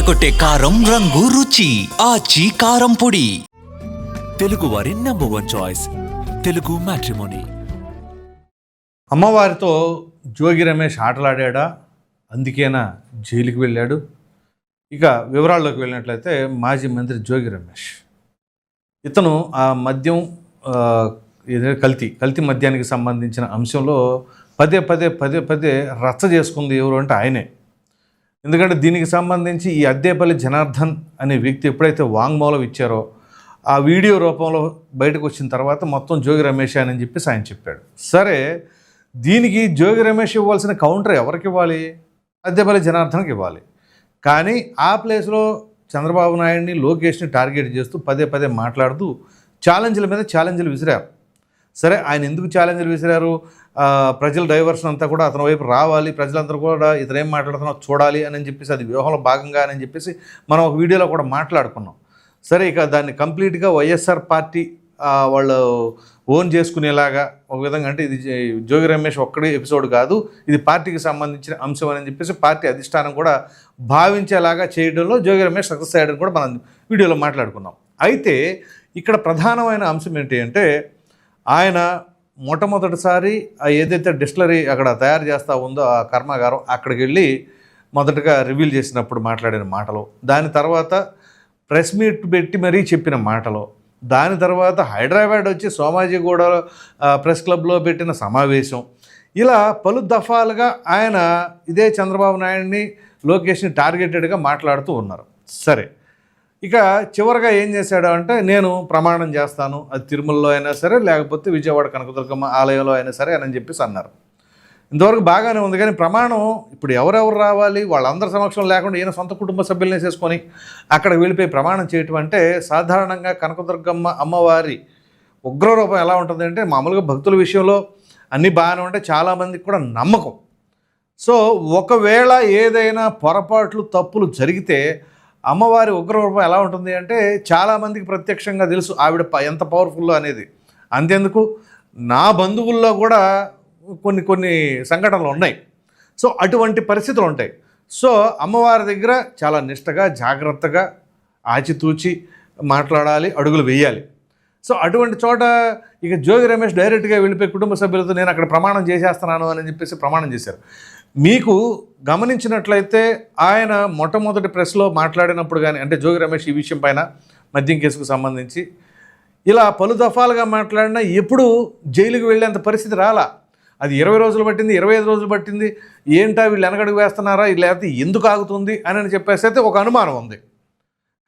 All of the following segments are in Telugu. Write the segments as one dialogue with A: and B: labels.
A: అదరకొట్టే కారం రంగు రుచి. ఆచి కారం పొడి.
B: తెలుగువారి number one choice Telugu matrimony
C: అమ్మవారితో జోగి రమేష్ ఆటలాడా అందుకేనా జైలుకి వెళ్ళాడు? ఇక వివరాల్లోకి వెళ్ళినట్లయితే మాజీ మంత్రి జోగి రమేష్. ఇతను ఆ మద్యం ఏదైనా కల్తీ కల్తీ మద్యానికి సంబంధించిన అంశంలో పదే పదే పదే పదే రచ్చ చేసుకుంది ఎవరు అంటే ఆయనే. ఎందుకంటే దీనికి సంబంధించి ఈ అద్దేపల్లి జనార్దన్ అనే వ్యక్తి ఎప్పుడైతే వాంగ్మూలం ఇచ్చారో ఆ వీడియో రూపంలో బయటకు వచ్చిన తర్వాత మొత్తం జోగి రమేష్ అని చెప్పేసి ఆయన చెప్పాడు. సరే దీనికి జోగి రమేష్ ఇవ్వాల్సిన కౌంటర్ ఎవరికి ఇవ్వాలి? అద్దెపల్లి జనార్దన్కి ఇవ్వాలి. కానీ ఆ ప్లేస్లో చంద్రబాబు నాయుడిని లోకేష్ని టార్గెట్ చేస్తూ పదే పదే మాట్లాడుతూ ఛాలెంజ్ల మీద ఛాలెంజ్లు విసిరారు. సరే ఆయన ఎందుకు ఛాలెంజ్లు విసిరారు? ప్రజల డైవర్షన్ అంతా కూడా అతని వైపు రావాలి ప్రజలందరూ కూడా ఇతను ఏం మాట్లాడుతున్నా చూడాలి అని చెప్పేసి అది వ్యూహంలో భాగంగా అని చెప్పేసి మనం ఒక వీడియోలో కూడా మాట్లాడుకున్నాం. సరే ఇక దాన్ని కంప్లీట్గా వైఎస్ఆర్ పార్టీ వాళ్ళు ఓన్ చేసుకునేలాగా ఒక విధంగా అంటే ఇది జోగి రమేష్ ఒక్కడే ఎపిసోడ్ కాదు ఇది పార్టీకి సంబంధించిన అంశం అని చెప్పేసి పార్టీ అధిష్టానం కూడా భావించేలాగా చేయడంలో జోగి రమేష్ సక్సెస్ అయ్యాడని కూడా మనం వీడియోలో మాట్లాడుకున్నాం. అయితే ఇక్కడ ప్రధానమైన అంశం ఏంటి అంటే ఆయన మొట్టమొదటిసారి ఏదైతే డిస్టిలరీ అక్కడ తయారు చేస్తూ ఉందో ఆ కర్మాగారం అక్కడికి వెళ్ళి మొదటగా రివీల్ చేసినప్పుడు మాట్లాడిన మాటలు. దాని తర్వాత ప్రెస్ మీట్ పెట్టి మరీ చెప్పిన మాటలు. దాని తర్వాత హైదరాబాద్ వచ్చి సోమాజిగూడ ప్రెస్ క్లబ్లో పెట్టిన సమావేశం. ఇలా పలు దఫాలుగా ఆయన ఇదే చంద్రబాబు నాయుడిని లోకేష్ని టార్గెటెడ్గా మాట్లాడుతూ ఉన్నారు. సరే. ఇక చివరిగా ఏం చేశాడు అంటే నేను ప్రమాణం చేస్తాను. అది తిరుమలలో అయినా సరే లేకపోతే విజయవాడ కనకదుర్గమ్మ ఆలయంలో అయినా సరే అని చెప్పేసి అన్నారు. ఇంతవరకు బాగానే ఉంది కానీ ప్రమాణం ఇప్పుడు ఎవరెవరు రావాలి వాళ్ళందరి సమక్షం లేకుండా ఈయన సొంత కుటుంబ సభ్యులనే చేసుకొని అక్కడ వెళ్ళిపోయి ప్రమాణం చేయటం అంటే సాధారణంగా కనకదుర్గమ్మ అమ్మవారి ఉగ్రరూపం ఎలా ఉంటుంది అంటే మామూలుగా భక్తుల విషయంలో అన్నీ బాగానే ఉంటాయి చాలామందికి కూడా నమ్మకం. సో ఒకవేళ ఏదైనా పొరపాట్లు తప్పులు జరిగితే అమ్మవారి ఉగ్రరూపం ఎలా ఉంటుంది అంటే చాలామందికి ప్రత్యక్షంగా తెలుసు ఆవిడ ప- ఎంత పవర్ఫుల్లో అనేది. అంతేందుకు? నా బంధువుల్లో కూడా కొన్ని కొన్ని సంఘటనలు ఉన్నాయి. సో అటువంటి పరిస్థితులు ఉంటాయి. సో అమ్మవారి దగ్గర చాలా నిష్టగా జాగ్రత్తగా ఆచితూచి మాట్లాడాలి అడుగులు వేయాలి. సో అటువంటి చోట ఇక జోగి రమేష్ డైరెక్ట్గా వెళ్ళిపోయి కుటుంబ సభ్యులతో నేను అక్కడ ప్రమాణం చేసేస్తున్నాను అని చెప్పేసి ప్రమాణం చేశారు. మీకు గమనించినట్లయితే ఆయన మొట్టమొదటి ప్రెస్లో మాట్లాడినప్పుడు కానీ అంటే జోగి రమేష్ ఈ విషయం పైన మద్యం కేసుకు సంబంధించి ఇలా పలు దఫాలుగా మాట్లాడినా ఎప్పుడు జైలుకి వెళ్ళేంత పరిస్థితి రాలా. అది ఇరవై రోజులు పట్టింది ఇరవై ఐదు రోజులు పట్టింది ఏంటా వీళ్ళు వెనకడుగు వేస్తున్నారా లేకపోతే ఎందుకు ఆగుతుంది అని అని చెప్పేసి అయితే ఒక అనుమానం ఉంది.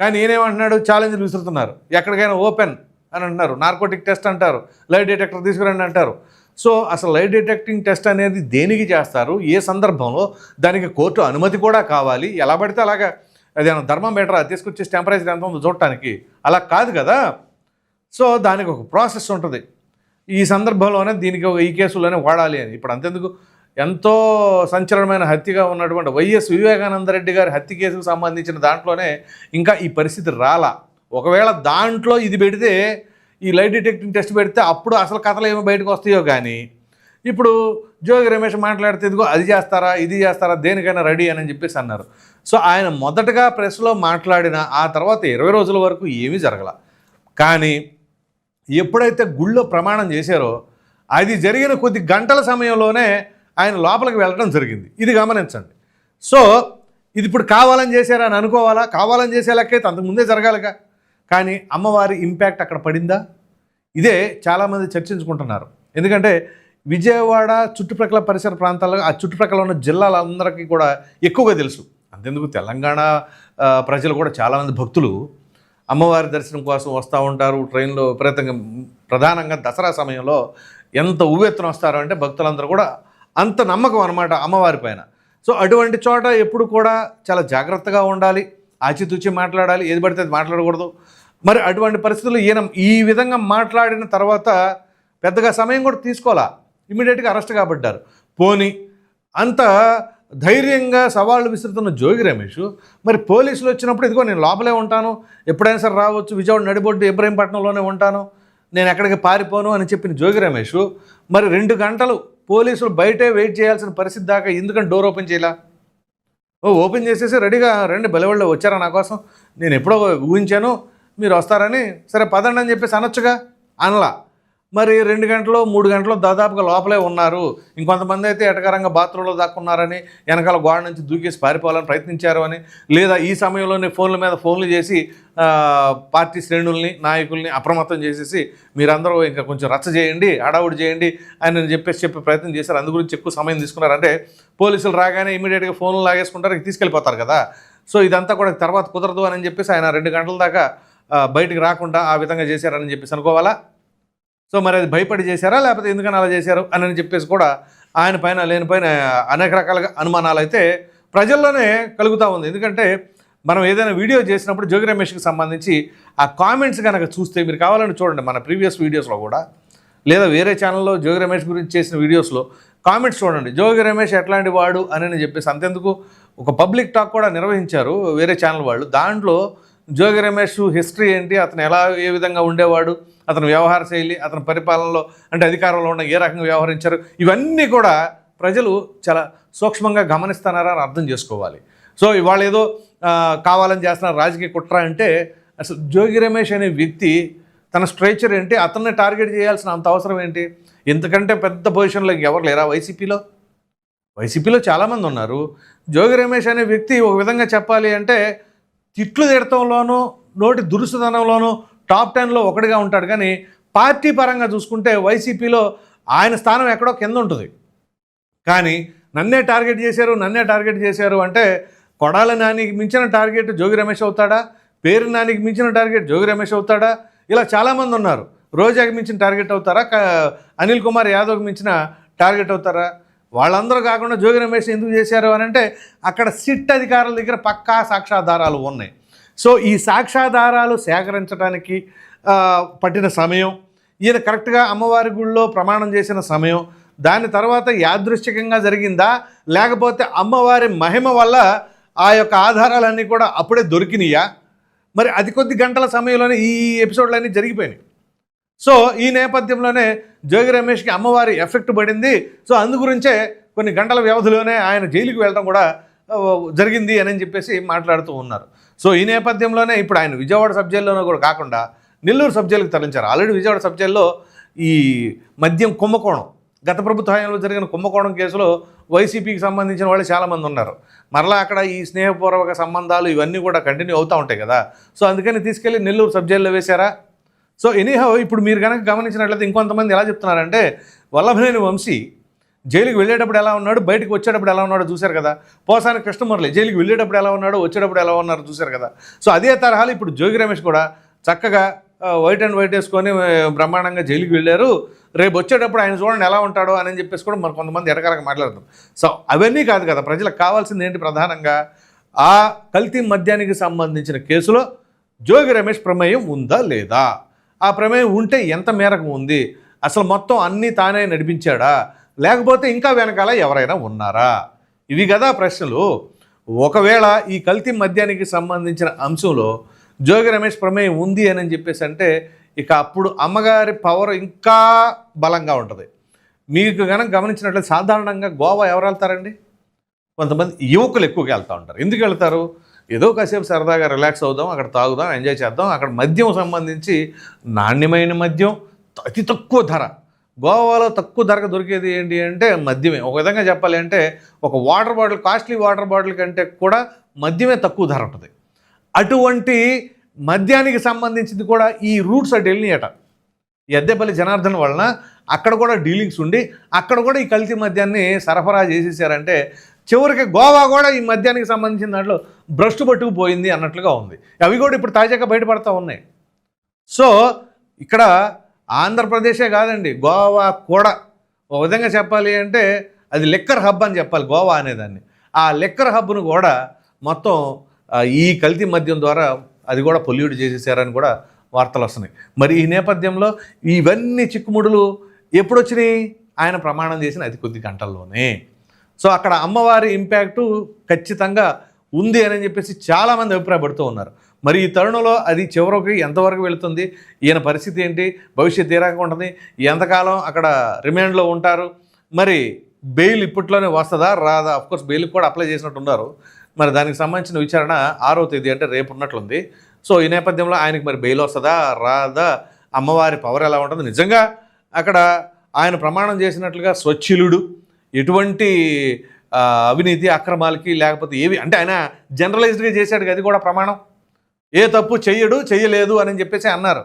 C: కానీ నేనేమంటున్నాడు ఛాలెంజ్లు విసురుతున్నారు. ఎక్కడికైనా ఓపెన్ అని అంటున్నారు నార్కోటిక్ టెస్ట్ అంటారు లైట్ డిటెక్టర్ తీసుకురండి అంటారు. సో అసలు లైట్ డిటెక్టింగ్ టెస్ట్ అనేది దేనికి చేస్తారు? ఏ సందర్భంలో? దానికి కోర్టు అనుమతి కూడా కావాలి. ఎలా పడితే అలాగా. అదేమన్నా ధర్మమీటర్ తీసుకొచ్చి టెంపరేచర్ ఎంత ఉందో చూడటానికి. అలా కాదు కదా. సో దానికి ఒక ప్రాసెస్ ఉంటుంది. ఈ సందర్భంలోనే దీనికి ఈ కేసులోనే వాడాలి అని. ఇప్పుడు అంతెందుకు? ఎంతో సంచలనమైన హత్యగా ఉన్నటువంటి వైఎస్ వివేకానందరెడ్డి గారి హత్య కేసుకు సంబంధించిన దాంట్లోనే ఇంకా ఈ పరిస్థితి రాలా. ఒకవేళ దాంట్లో ఇది పెడితే ఈ లైట్ డిటెక్టింగ్ టెస్ట్ పెడితే అప్పుడు అసలు కథలు ఏమో బయటకు వస్తాయో కానీ ఇప్పుడు జోగి రమేష్ మాట్లాడితే ఇదిగో అది చేస్తారా ఇది చేస్తారా దేనికైనా రెడీ అని చెప్పేసి అన్నారు. సో ఆయన మొదటగా ప్రెస్లో మాట్లాడిన ఆ తర్వాత ఇరవై రోజుల వరకు ఏమీ జరగల. కానీ ఎప్పుడైతే గుళ్ళో ప్రమాణం చేశారో అది జరిగిన కొద్ది గంటల సమయంలోనే ఆయన లోపలికి వెళ్ళడం జరిగింది. ఇది గమనించండి. సో ఇది ఇప్పుడు కావాలని చేశారని అనుకోవాలా? కావాలని చేసే లెక్కైతే అంతకుముందే జరగాలిగా. కానీ అమ్మవారి ఇంపాక్ట్ అక్కడ పడిందా? ఇదే చాలామంది చర్చించుకుంటున్నారు. ఎందుకంటే విజయవాడ చుట్టుప్రక్కల పరిసర ప్రాంతాల్లో ఆ చుట్టుప్రక్కల ఉన్న జిల్లాలందరికీ కూడా ఎక్కువగా తెలుసు. అంతెందుకు తెలంగాణ ప్రజలు కూడా చాలామంది భక్తులు అమ్మవారి దర్శనం కోసం వస్తూ ఉంటారు. ట్రైన్లో విపరీతంగా ప్రధానంగా దసరా సమయంలో ఎంత ఉవ్వెత్తున వస్తారు అంటే భక్తులందరూ కూడా అంత నమ్మకం అనమాట అమ్మవారి పైన. సో అటువంటి చోట ఎప్పుడు కూడా చాలా జాగ్రత్తగా ఉండాలి. ఆచితూచి మాట్లాడాలి. ఏది పడితే అది మాట్లాడకూడదు. మరి అటువంటి పరిస్థితుల్లో ఈయన ఈ విధంగా మాట్లాడిన తర్వాత పెద్దగా సమయం కూడా తీసుకోవాలా? ఇమీడియట్గా అరెస్ట్ కాబడ్డారు. పోని అంత ధైర్యంగా సవాళ్ళు విసురుతున్న జోగి రమేష్ మరి పోలీసులు వచ్చినప్పుడు ఇదిగో నేను లోపలే ఉంటాను ఎప్పుడైనా సరే రావచ్చు విజయవాడ నడిబొడ్డు ఇబ్రహీంపట్నంలోనే ఉంటాను నేను ఎక్కడికి పారిపోను అని చెప్పిన జోగి రమేష్ మరి రెండు గంటలు పోలీసులు బయటే వెయిట్ చేయాల్సిన పరిస్థితి దాకా ఎందుకని డోర్ ఓపెన్ చేయలా? ఓ ఓపెన్ చేసేసి రెడీగా రండి బలవాళ్ళు వచ్చారా నా కోసం? నేను ఎప్పుడో ఊహించాను మీరు వస్తారని. సరే పదండి అని చెప్పేసి అనొచ్చుగా? అనలా. మరి రెండు గంటలు మూడు గంటలు దాదాపుగా లోపలే ఉన్నారు. ఇంకొంతమంది అయితే ఎటకరంగా బాత్రూంలో దాక్కున్నారని వెనకాల గోడ నుంచి దూకేసి పారిపోవాలని ప్రయత్నించారు అని లేదా ఈ సమయంలోనే ఫోన్ల మీద ఫోన్లు చేసి పార్టీ శ్రేణుల్ని నాయకుల్ని అప్రమత్తం చేసేసి మీరందరూ ఇంకా కొంచెం రచ్చ చేయండి హడావుడి చేయండి అని చెప్పేసి చెప్పే ప్రయత్నం చేశారు. అందు గురించి ఎక్కువ సమయం తీసుకున్నారు. అంటే పోలీసులు రాగానే ఇమీడియట్గా ఫోన్లు లాగేసుకుంటారు తీసుకెళ్ళిపోతారు కదా. సో ఇదంతా కూడా తర్వాత కుదరదు అని చెప్పేసి ఆయన రెండు గంటల దాకా బయటకు రాకుండా ఆ విధంగా చేశారని చెప్పేసి అనుకోవాలా? సో మరి అది భయపడి చేశారా? లేకపోతే ఎందుకని అలా చేశారు? అని చెప్పేసి కూడా ఆయన పైన లేని పైన అనేక రకాలుగా అనుమానాలు అయితే ప్రజల్లోనే కలుగుతూ ఉంది. ఎందుకంటే మనం ఏదైనా వీడియో చేసినప్పుడు జోగి రమేష్కి సంబంధించి ఆ కామెంట్స్ కనుక చూస్తే మీరు కావాలని చూడండి మన ప్రీవియస్ వీడియోస్లో కూడా. లేదా వేరే ఛానల్లో జోగి రమేష్ గురించి చేసిన వీడియోస్లో కామెంట్స్ చూడండి. జోగి రమేష్ ఎట్లాంటి వాడు అని చెప్పేసి అంతెందుకు? ఒక పబ్లిక్ టాక్ కూడా నిర్వహించారు వేరే ఛానల్ వాళ్ళు. దాంట్లో జోగి రమేష్ హిస్టరీ ఏంటి? అతను ఎలా ఏ విధంగా ఉండేవాడు? అతని వ్యవహార శైలి అతని పరిపాలనలో అంటే అధికారంలో ఉన్న ఏ రకంగా వ్యవహరించారు? ఇవన్నీ కూడా ప్రజలు చాలా సూక్ష్మంగా గమనిస్తున్నారని అర్థం చేసుకోవాలి. సో ఇవాళ ఏదో కావాలని చేస్తున్నారు రాజకీయ కుట్ర అంటే అసలు జోగి రమేష్ అనే వ్యక్తి తన స్ట్రేచర్ ఏంటి? అతన్ని టార్గెట్ చేయాల్సిన అంత అవసరం ఏంటి? ఎందుకంటే పెద్ద పొజిషన్లో ఎవరు లేరా వైసీపీలో? వైసీపీలో చాలామంది ఉన్నారు. జోగి రమేష్ అనే వ్యక్తి ఒక విధంగా చెప్పాలి అంటే తిట్లు తిడటంలోనూ నోటి దురుసుదనంలోనూ టాప్ టెన్లో ఒకటిగా ఉంటాడు. కానీ పార్టీ పరంగా చూసుకుంటే వైసీపీలో ఆయన స్థానం ఎక్కడో కింద ఉంటుంది. కానీ నన్నే టార్గెట్ చేశారు నన్నే టార్గెట్ చేశారు అంటే కొడాల నానికి మించిన టార్గెట్ జోగి రమేష్ అవుతాడా? పేరు నానికి మించిన టార్గెట్ జోగి రమేష్ అవుతాడా? ఇలా చాలామంది ఉన్నారు. రోజాకి మించిన టార్గెట్ అవుతారా? అనిల్ కుమార్ యాదవ్కి మించిన టార్గెట్ అవుతారా? వాళ్ళందరూ కాకుండా జోగి రమేష్ ఎందుకు చేశారు అని అంటే అక్కడ సిట్ అధికారుల దగ్గర పక్కా సాక్ష్యాధారాలు ఉన్నాయి. సో ఈ సాక్ష్యాధారాలు సేకరించడానికి పట్టిన సమయం ఈయన కరెక్ట్గా అమ్మవారి గుళ్ళో ప్రమాణం చేసిన సమయం దాని తర్వాత యాదృశ్చికంగా జరిగిందా? లేకపోతే అమ్మవారి మహిమ వల్ల ఆ యొక్క ఆధారాలన్నీ కూడా అప్పుడే దొరికినాయా? మరి అది కొద్ది గంటల సమయంలోనే ఈ ఎపిసోడ్లన్నీ జరిగిపోయినాయి. సో ఈ నేపథ్యంలోనే జోగి రమేష్కి అమ్మవారి ఎఫెక్ట్ పడింది. సో అందు గురించే కొన్ని గంటల వ్యవధిలోనే ఆయన జైలుకి వెళ్ళడం కూడా జరిగింది అని చెప్పేసి మాట్లాడుతూ ఉన్నారు. సో ఈ నేపథ్యంలోనే ఇప్పుడు ఆయన విజయవాడ సబ్ కూడా కాకుండా నెల్లూరు సబ్ జైలుకి తరలించారు. ఆల్రెడీ విజయవాడ సబ్ జైల్లో ఈ మద్యం కుంభకోణం గత ప్రభుత్వ హయాంలో జరిగిన కుంభకోణం కేసులో వైసీపీకి సంబంధించిన వాళ్ళు చాలామంది ఉన్నారు. మరలా అక్కడ ఈ స్నేహపూర్వక సంబంధాలు ఇవన్నీ కూడా కంటిన్యూ అవుతూ ఉంటాయి కదా. సో అందుకని తీసుకెళ్ళి నెల్లూరు సబ్ జైల్లో వేశారా? సో ఎనీహౌ ఇప్పుడు మీరు కనుక గమనించినట్లయితే ఇంకొంతమంది ఎలా చెప్తున్నారంటే వల్లభనేని వంశీ జైలుకి వెళ్ళేటప్పుడు ఎలా ఉన్నాడు బయటకు వచ్చేటప్పుడు ఎలా ఉన్నాడో చూశారు కదా. పోసాని కృష్ణమురళి జైలుకి వెళ్ళేటప్పుడు ఎలా ఉన్నాడో వచ్చేటప్పుడు ఎలా ఉన్నారో చూశారు కదా. సో అదే తరహాలో ఇప్పుడు జోగి రమేష్ కూడా చక్కగా వైట్ అండ్ వైట్ వేసుకొని బ్రహ్మాండంగా జైలుకి వెళ్ళారు. రేపు వచ్చేటప్పుడు ఆయన చూడండి ఎలా ఉంటాడో అని చెప్పేసి కూడా మరి కొంతమంది ఎడకరక మాట్లాడతారు. సో అవన్నీ కాదు కదా ప్రజలకు కావాల్సింది ఏంటి ప్రధానంగా? ఆ కల్తీ మద్యానికి సంబంధించిన కేసులో జోగి రమేష్ ప్రమేయం ఉందా లేదా? ఆ ప్రమేయం ఉంటే ఎంత మేరకు ఉంది? అసలు మొత్తం అన్నీ తానే నడిపించాడా? లేకపోతే ఇంకా వెనకాల ఎవరైనా ఉన్నారా? ఇవి కదా ప్రశ్నలు. ఒకవేళ ఈ కల్తీ మద్యానికి సంబంధించిన అంశంలో జోగి రమేష్ ప్రమేయం ఉంది అని చెప్పేసి అంటే ఇక అప్పుడు అమ్మగారి పవర్ ఇంకా బలంగా ఉంటుంది. మీకు కనుక గమనించినట్లయితే సాధారణంగా గోవా ఎవరు వెళ్తారండి? కొంతమంది యువకులు ఎక్కువగా వెళ్తూ ఉంటారు. ఎందుకు వెళ్తారు? ఏదో కాసేపు సరదాగా రిలాక్స్ అవుదాం అక్కడ తాగుదాం ఎంజాయ్ చేద్దాం. అక్కడ మద్యం సంబంధించి నాణ్యమైన మద్యం అతి తక్కువ ధర. గోవాలో తక్కువ ధరకు దొరికేది ఏంటి అంటే మద్యమే. ఒక విధంగా చెప్పాలి అంటే ఒక water bottle costly water bottle కంటే కూడా మద్యమే తక్కువ ధర ఉంటుంది. అటువంటి మద్యానికి సంబంధించింది కూడా ఈ రూట్స్ అటు వెళ్ళినాయట ఈ ఎద్దెపల్లి జనార్దన్ వలన అక్కడ కూడా డీలింగ్స్ ఉండి అక్కడ కూడా ఈ కల్తీ మద్యాన్ని సరఫరా చేసేసారంటే చివరికి గోవా కూడా ఈ మద్యానికి సంబంధించిన దాంట్లో భ్రష్టు పట్టుకుపోయింది అన్నట్లుగా ఉంది. అవి కూడా ఇప్పుడు తాజాగా బయటపడతా ఉన్నాయి. సో ఇక్కడ ఆంధ్రప్రదేశే కాదండి గోవా కూడా. ఒక విధంగా చెప్పాలి అంటే అది లెక్కర్ హబ్ అని చెప్పాలి గోవా అనేదాన్ని. ఆ లెక్కర్ హబ్ను కూడా మొత్తం ఈ కల్తీ మద్యం ద్వారా అది కూడా పొల్యూట్ చేసేసారని కూడా వార్తలు వస్తున్నాయి. మరి ఈ నేపథ్యంలో ఇవన్నీ చిక్కుముడులు ఎప్పుడొచ్చినాయి? ఆయన ప్రమాణం చేసిన అది కొద్ది గంటల్లోనే. సో అక్కడ అమ్మవారి ఇంపాక్టు ఖచ్చితంగా ఉంది అని చెప్పేసి చాలామంది అభిప్రాయపడుతూ ఉన్నారు. మరి ఈ తరుణంలో అది చివరికి ఎంతవరకు వెళుతుంది? ఈయన పరిస్థితి ఏంటి? భవిష్యత్ ఏ రకంగా ఉంటుంది? ఎంతకాలం అక్కడ రిమాండ్లో ఉంటారు? మరి బెయిల్ ఇప్పట్లోనే వస్తుందా? రాదా? అఫ్కోర్స్ బెయిల్కి కూడా అప్లై చేసినట్టు ఉన్నారు. మరి దానికి సంబంధించిన విచారణ ఆరో తేదీ అంటే రేపు ఉన్నట్లుంది సో ఈ నేపథ్యంలో ఆయనకి మరి బెయిల్ వస్తుందా? రాదా? అమ్మవారి పవర్ ఎలా ఉంటుంది? నిజంగా అక్కడ ఆయన ప్రమాణం చేసినట్లుగా స్వచ్ఛిలుడు ఎటువంటి అవినీతి అక్రమాలకి లేకపోతే ఏవి అంటే ఆయన జనరలైజ్డ్గా చేశాడు అది కూడా ప్రమాణం. ఏ తప్పు చెయ్యడు చెయ్యలేదు అని చెప్పేసి అన్నారు.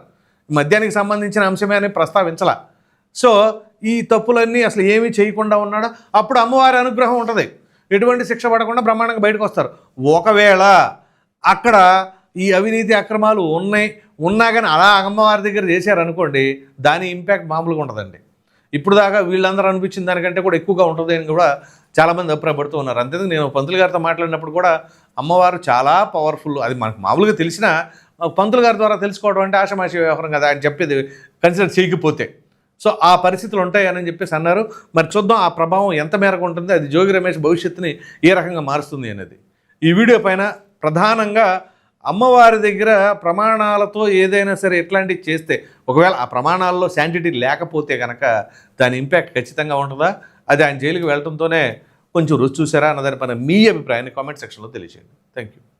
C: మద్యానికి సంబంధించిన అంశమే అని ప్రస్తావించలా. సో ఈ తప్పులన్నీ అసలు ఏమీ చేయకుండా ఉన్నాడు? అప్పుడు అమ్మవారి అనుగ్రహం ఉంటుంది. ఎటువంటి శిక్ష పడకుండా బ్రహ్మాండంగా బయటకు వస్తారు. ఒకవేళ అక్కడ ఈ అవినీతి అక్రమాలు ఉన్నాయి ఉన్నా కానీ అలా అమ్మవారి దగ్గర చేశారనుకోండి దాని ఇంపాక్ట్ మామూలుగా ఉంటుందండి ఇప్పుడు దాకా వీళ్ళందరూ అనిపించిన దానికంటే కూడా ఎక్కువగా ఉంటుంది అని కూడా చాలామంది అభిప్రాయపడుతూ ఉన్నారు. అంతే నేను పంతులు గారితో మాట్లాడినప్పుడు కూడా అమ్మవారు చాలా పవర్ఫుల్ అది మనకు మామూలుగా తెలిసిన పంతులు గారి ద్వారా తెలుసుకోవడం అంటే ఆషమాషి వ్యవహారం కదా ఆయన చెప్పేది కన్సిడర్ చేయకపోతే. సో ఆ పరిస్థితులు ఉంటాయని చెప్పేసి అన్నారు. మరి చూద్దాం ఆ ప్రభావం ఎంత మేరకు ఉంటుంది అది జోగి రమేష్ భవిష్యత్తుని ఏ రకంగా మారుస్తుంది అనేది. ఈ వీడియో పైన ప్రధానంగా అమ్మవారి దగ్గర ప్రమాణాలతో ఏదైనా సరే ఎట్లాంటివి చేస్తే ఒకవేళ ఆ ప్రమాణాల్లో శాంటిటీ లేకపోతే కనుక దాని ఇంపాక్ట్ ఖచ్చితంగా ఉంటుందా అది ఆయన జైలుకి వెళ్ళడంతోనే కొంచెం రుచి చూసారా అన్నదాని పైన మీ అభిప్రాయాన్ని కామెంట్ సెక్షన్లో తెలియజేయండి థ్యాంక్ యూ